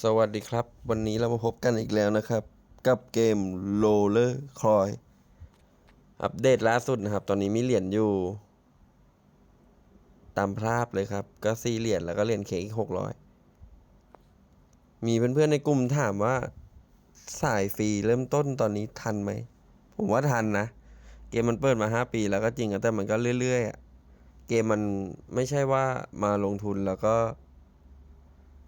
สวัสดีครับ วันนี้เรามาพบกันอีกแล้วนะครับ กับเกม Roller c r o y อัปเดตล่าสุดนะครับ ตอนนี้มีเหรียญอยู่ ตามภาพเลยครับ ก็สี่เหรียญแล้วก็เหรียญเคอีกหกร้อยมีเพื่อนๆในกลุ่มถามว่า สายฟรีเริ่มต้นตอนนี้ทันไหม ผมว่าทันนะ เกมมันเปิดมาห้าปีแล้วก็จริงแต่มันก็เรื่อยๆเกมมันไม่ใช่ว่ามาลงทุนแล้วก็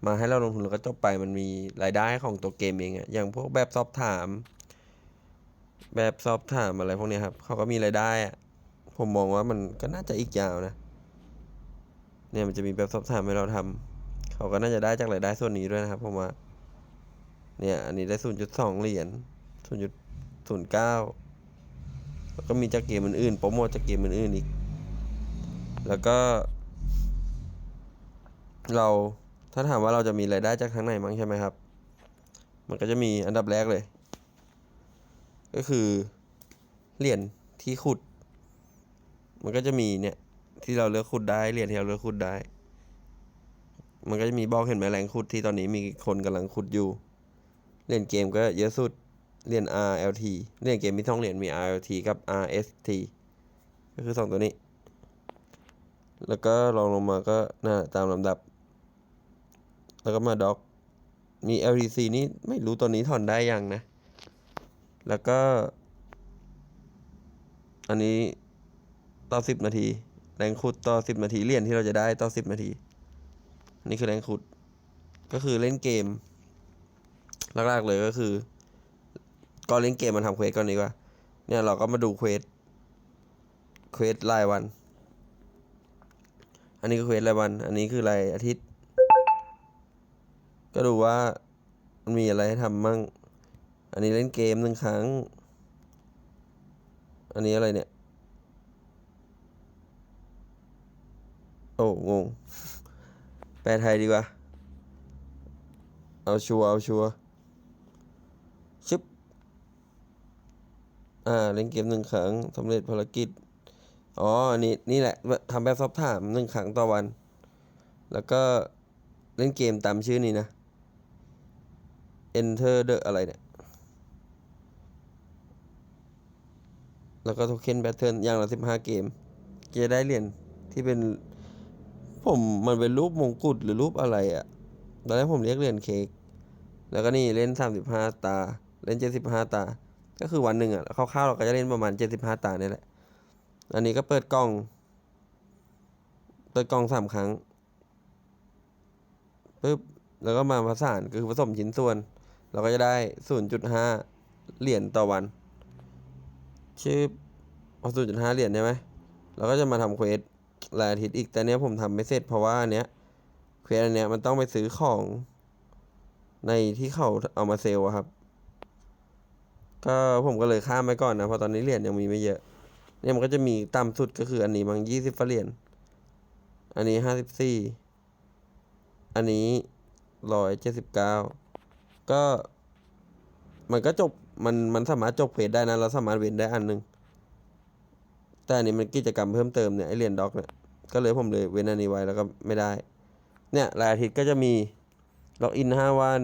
มาให้เราลงทุนแล้วก็จบไปมันมีรายได้ของตัวเกมเองอะอย่างพวกแบบสอบถาม แบบสอบถามอะไรพวกนี้ครับเขาก็มีรายได้อะผมมองว่ามันก็น่าจะอีกยาวนะ เนี่ยมันจะมีแบบสอบถามให้เราทำเขาก็น่าจะได้จากรายได้ส่วนนี้ด้วยนะครับผมว่า เนี่ยอันนี้ได้ศูนย์จุดสองเหรียญศูนย์จุดศูนย์เก้าแล้วก็มีจากเกมอื่นๆโปรโมทจากเกมอื่นๆอีก แล้วก็ เรา ถ้าถามว่าเราจะมีรายได้จากทางไหนมั้งใช่ไหมครับ มันก็จะมีอันดับแรกเลย ก็คือเหรียญที่ขุด มันก็จะมีเนี่ยที่เราเลือกขุดได้เหรียญที่เราเลือกขุดได้ มันก็จะมีบอกเห็นไหมแรงขุดที่ตอนนี้มีคนกำลังขุดอยู่ เหรียญเกมก็เยอะสุด เหรียญ RLT เหรียญเกมมีสองเหรียญมี RLT กับ RST ก็คือสองตัวนี้ แล้วก็ลองลงมาก็น่าตามลำดับ แล้วก็มาด็อกมี LTC นี่ไม่รู้ตัวนี้ถอนได้ยังนะ แล้วก็ อันนี้ต่อสิบนาที แรงขุดต่อสิบนาทีเหรียญที่เราจะได้ต่อสิบนาทีนนี้คือแรงขุด ก็คือเล่นเกมแรกๆเลยก็คือก่อนเล่นเกมมันทำเควสก่อนดีกว่า เนี่ยเราก็มาดูเควส เควสรายวัน อันนี้คือเควสรายวัน อันนี้คือรายอาทิตย์ ก็ดูว่ามันมีอะไรให้ทำมั่ง อันนี้เล่นเกมหนึ่งครั้ง อันนี้อะไรเนี่ย โอ้งง แปลไทยดีกว่า เอาชัวร์เอาชัวร์ชึบ อ่า เล่นเกมหนึ่งครั้งสำเร็จภารกิจ อ๋อ อันนี้นี่แหละทำแบบสอบถามหนึ่งครั้งต่อวัน แล้วก็เล่นเกมตามชื่อนี้นะ enter the อะไรเนี่ย แล้วก็โทเค็นแบทเทิลอย่างละสิบห้าเกม จะได้เหรียญที่เป็น ผมมันเป็นรูปมงกุฎหรือรูปอะไรอะ่ะ ตอนแรกผมเรียกเหรียญเค้ก แล้วก็นี่เล่นสามสิบห้าตา เล่นเจ็ดสิบห้าตา ก็คือวันหนึ่งอะ่ะคร่าวๆเราก็จะเล่นประมาณเจ็ดสิบห้าตาเนี่ยแหละ อันนี้ก็เปิดกล้อง เปิดกล้องสามครั้งปึ๊บแล้วก็มาผสานคือผสมชิ้นส่วน เราก็จะได้ 0.5 เหรียญต่อวัน ชื่อเอา0.5 เหรียญใช่ไหมเราก็จะมาทำเควสรายอาทิตย์อีกแต่เนี้ยผมทำไม่เสร็จเพราะว่าอันเนี้ยเควสอันเนี้ยมันต้องไปซื้อของในที่เขาเอามาเซลล์อะครับ ก็ผมก็เลยข้ามไปก่อนนะเพราะตอนนี้เหรียญยังมีไม่เยอะ เนี่ยมันก็จะมีต่ำสุดก็คืออันนี้มั้งยี่สิบเหรียญอันนี้ห้าสิบสี่อันนี้ร้อยเจ็ดสิบเก้า ก็มันก็จบมันมันสามารถจบเพจได้นะเราสามารถเว้นได้อันหนึ่งแต่อันนี้มันกิจกรรมเพิ่มเติมเนี่ยไอเรียนด็อกเนี่ยก็เลยผมเลยเว้นอันนี้ไว้แล้วก็ไม่ได้ เนี่ยรายอาทิตย์ก็จะมีล็อกอินห้าวัน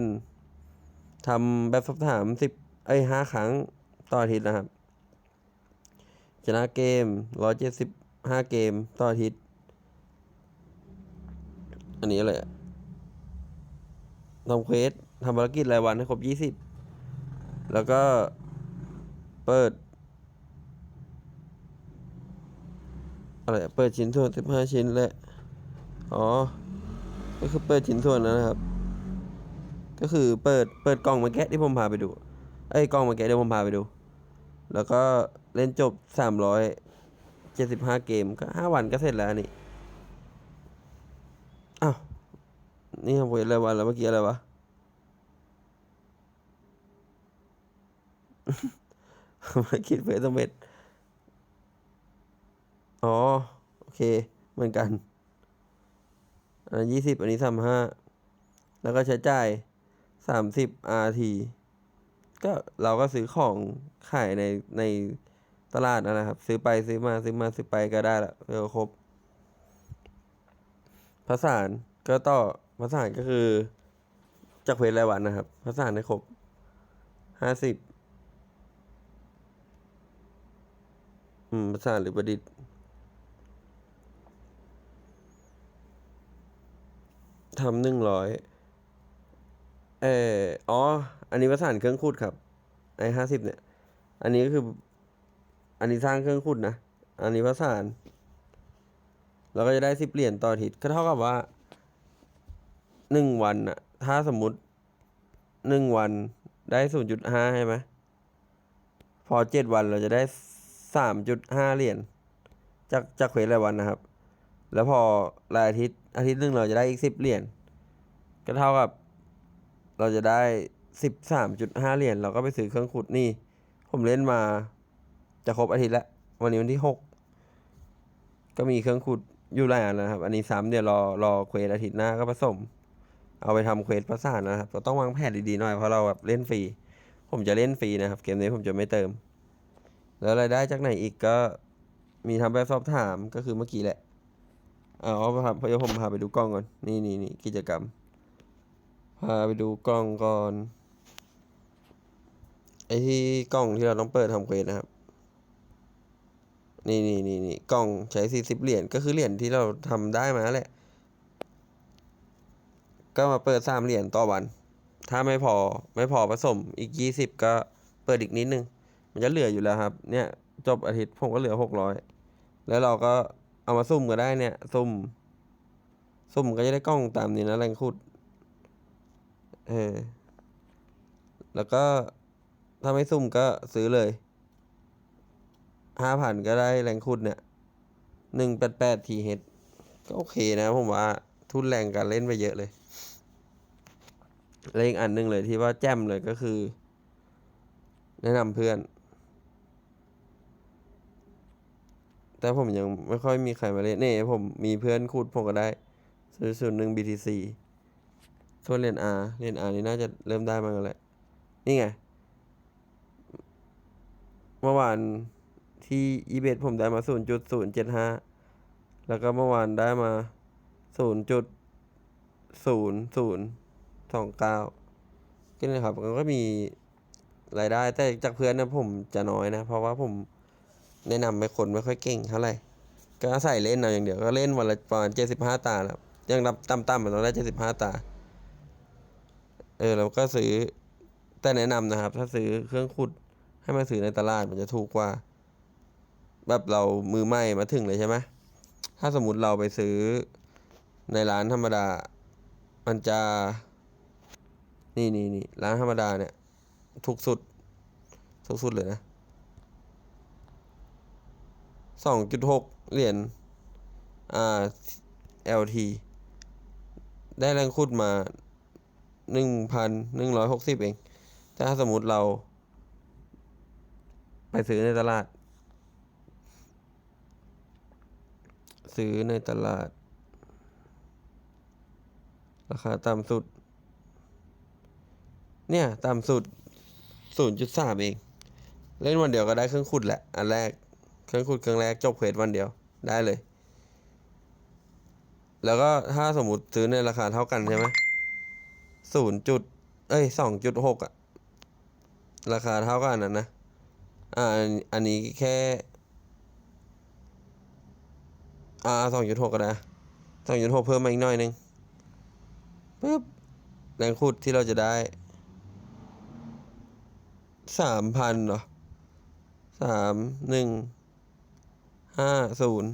ทำแบบสอบถามสิบไอ้ห้าครั้งต่ออาทิตย์นะครับ ชนะเกมร้อยเจ็ดสิบห้าเกมต่ออาทิตย์ อันนี้อะไรทำเควส ทำภารกิจรายวันให้ครบยี่สิบแล้วก็เปิด อะไร เปิดชิ้นส่วนสิบห้าชิ้นแหละ อ๋อ ก็คือเปิดชิ้นส่วนนะครับ ก็คือเปิด เปิดกล่องมาแกะที่ผมพาไปดู ไอ้ยกล่องมาแกะที่ผมพาไปดู แล้วก็เล่นจบสามร้อยเจ็ดสิบห้าเกมก็ห้าวันก็เสร็จแล้วนี่ อ้าว นี่ทำเวทอะไรวันแล้วเมื่อกี้อะไรวะ ม่คิดเฟสสำเร็จ อ๋อ โอเค เหมือนกัน อันนี้ยี่สิบอันนี้สามห้าแล้วก็ใช้จ่ายสามสิบ RT ก็เราก็ซื้อของขายในในตลาดนั่นนะครับ ซื้อไปซื้อมาซื้อมาซื้อไปก็ได้ละเออครบผสานก็ต่อผสานก็คือจากเควสรายวันนะครับผสานให้ครบห้าสิบ อืมผสานหรือประดิษฐ์ ทำหนึ่งร้อยเอออ๋อ อันนี้ผสานเครื่องขุดครับ ไอห้าสิบเนี่ย อันนี้ก็คือ อันนี้สร้างเครื่องขุดนะ อันนี้ผสาน เราก็จะได้สิบเหรียญต่ออาทิตย์ก็เท่ากับว่าหนึ่งวันอะถ้าสมมติหนึ่งวันได้ศูนย์จุดห้าใช่ไหมพอเจ็ดวันเราจะได้ สามจุดห้าเหรียญจากจากเควสรายวันนะครับ แล้วพอรายอาทิตย์อาทิตย์หนึ่งเราจะได้อีกสิบเหรียญก็เท่ากับ เราจะได้สิบสามจุดห้าเหรียญเราก็ไปซื้อเครื่องขุดนี่ ผมเล่นมาจะครบอาทิตย์แล้ววันนี้วันที่หกก็มีเครื่องขุดอยู่หลายอันนะครับ อันนี้ซ้ำเดี๋ยวรอรอเควสอาทิตย์หน้าก็ผสม เอาไปทำเควสประสานนะครับเราต้องวางแผนดีๆหน่อยเพราะเราแบบเล่นฟรี ผมจะเล่นฟรีนะครับ เกมนี้ผมจะไม่เติม แล้วรายได้จากไหนอีกก็มีทำแบบสอบถามก็คือเมื่อกี้แหละเอาเอาพาเดี๋ยวผมพาไปดูกล้องก่อน นี่นี่นี่กิจกรรม พาไปดูกล้องก่อน ไอ้ที่กล้องที่เราต้องเปิดทำเควสนะครับ นี่นี่นี่นี่กล้องใช้สี่สิบเหรียญก็คือเหรียญที่เราทำได้มาแหละ ก็มาเปิดสามเหรียญต่อวัน ถ้าไม่พอไม่พอผสมอีกยี่สิบก็เปิดอีกนิดนึง มันจะเหลืออยู่แล้วครับ เนี่ยจบอาทิตย์ผมก็เหลือหกร้อยแล้วเราก็เอามาซุ่มก็ได้เนี่ย ซุ่ม ซุ่มก็จะได้กล้องตามนี้นะแรงขุด เออ แล้วก็ถ้าไม่ซุ่มก็ซื้อเลยห้าพันก็ได้แรงขุดเนี่ยหนึ่งแปดแปดทีเฮดก็โอเคนะผมว่า ทุนแรงการเล่นไปเยอะเลยและอีกอันหนึ่งเลยที่ว่าแจ่มเลยก็คือ แนะนำเพื่อน แต่ผมยังไม่ค่อยมีใครมาเล่นนี่ผมมีเพื่อนคูดผมก็ได้ศูนย์ศูนย์หนึ่ง BTC ส่วนเหรียญ R เหรียญ R นี่น่าจะเริ่มได้มาแล้วแหละ นี่ไง เมื่อวานที่อีเบผมได้มา0.075แล้วก็เมื่อวานได้มา0.0029ก็นี่ครับ มันก็มีรายได้แต่จากเพื่อนนะผมจะน้อยนะ เพราะว่าผม แนะนำไปคนไม่ค่อยเก่งเท่าไหร่ก็อาศัยเล่นเอาอย่างเดียวก็เล่นวันละประมาณ75ตาแล้วยังต่ำๆมันต้องได้75ตา เออเราก็ซื้อแต่แนะนำนะครับ ถ้าซื้อเครื่องขุดให้มาซื้อในตลาดมันจะถูกกว่า แบบเรามือใหม่มาถึงเลยใช่ไหมถ้าสมมติเราไปซื้อในร้านธรรมดา มันจะ นี่นี่นี่ร้านธรรมดาเนี่ย ถูกสุด ถูกสุดเลยนะ สองจุดหกเหรียญอ่า LT ได้แรงขุดมาหนึ่งพันหนึ่งร้อยหกสิบเอง ถ้าสมมติเรา ไปซื้อในตลาด ซื้อในตลาด ราคาต่ำสุด เนี่ย ต่ำสุด0.3เอง เล่นวันเดียวก็ได้เครื่องขุดแหละ อันแรก เครื่องขุดเครื่องแรกจบเควสวันเดียวได้เลย แล้วก็ถ้าสมมติซื้อในราคาเท่ากันใช่ไหมศูนย์จุดเอ้ยสองจุดหกอะราคาเท่ากันนั้นนะอ่าอันนี้แค่อ่าสองจุดหกก็ได้สองจุดหกเพิ่มมาอีกหน่อยนึงปึ๊บแรงขุดที่เราจะได้สามพันเหรอสามหนึ่ง ห้าศูนย์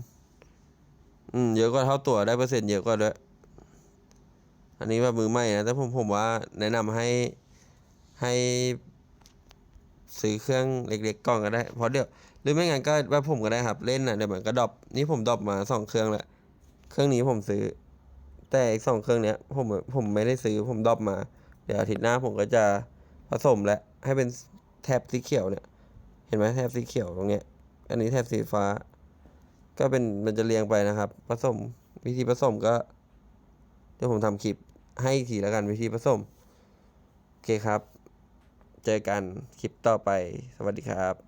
อืมเยอะกว่าเท่าตัวได้เปอร์เซ็นต์เยอะกว่าด้วย อันนี้แบบมือใหม่นะ แต่ผมผมว่าแนะนำให้ให้ซื้อเครื่องเล็กๆก่อนก็ได้ เพราะเดี๋ยวหรือไม่งั้นก็แบบผมก็ได้ครับเล่นนะเดี๋ยวมันก็ดรอปนี่ผมดรอปมาสองเครื่องละเครื่องนี้ผมซื้อ แต่อีกสองเครื่องเนี้ย ผมผมไม่ได้ซื้อผมดรอปมา เดี๋ยวอาทิตย์หน้าผมก็จะผสมและให้เป็นแถบสีเขียวเนี่ย เห็นไหมแถบสีเขียวตรงเนี้ย อันนี้แถบสีฟ้า ก็เป็นมันจะเรียงไปนะครับผสมวิธีผสมก็เดี๋ยวผมทำคลิปให้อีกทีแล้วกันวิธีผสม โอเคครับ เจอกันคลิปต่อไปสวัสดีครับ